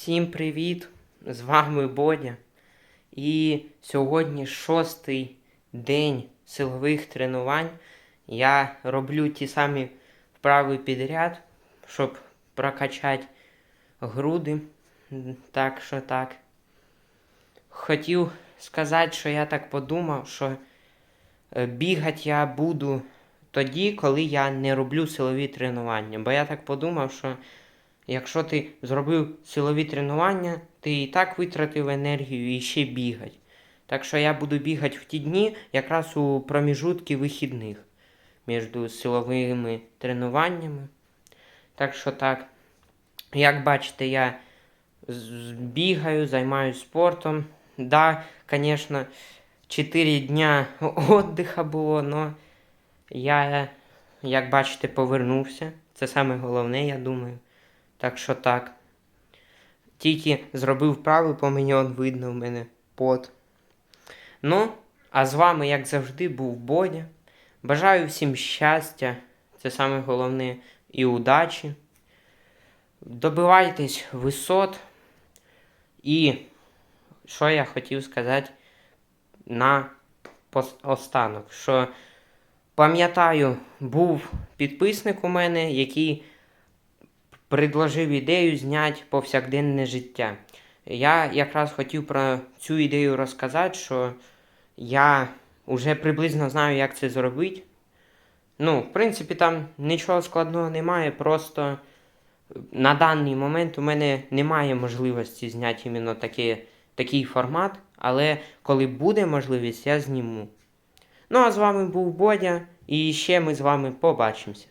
Всім привіт! З вами Бодя. І сьогодні шостий день силових тренувань. Я роблю ті самі вправи підряд, щоб прокачати груди. Так що так. Хотів сказати, що я так подумав, що е, бігати я буду тоді, коли я не роблю силові тренування. Бо я так подумав, що якщо ти зробив силові тренування, ти і так витратив енергію і ще бігать. Так що я буду бігати в ті дні, якраз у проміжутки вихідних між силовими тренуваннями. Так що так, як бачите, я бігаю, займаюся спортом. Да, звісно, 4 дня віддиха було, але я, як бачите, повернувся. Це саме головне, я думаю. Так що так. Тільки зробив вправи, по мені он видно в мене пот. Ну, а з вами, як завжди, був Бодя. Бажаю всім щастя, це саме головне, і удачі. Добивайтесь висот. І що я хотів сказати на останок, що пам'ятаю, був підписник у мене, який предложив ідею зняти повсякденне життя. Я якраз хотів про цю ідею розказати, що я вже приблизно знаю, як це зробити. Ну, в принципі, там нічого складного немає, просто на даний момент у мене немає можливості зняти іменно таке, такий формат, але коли буде можливість, я зніму. Ну а з вами був Бодя, і ще ми з вами побачимося.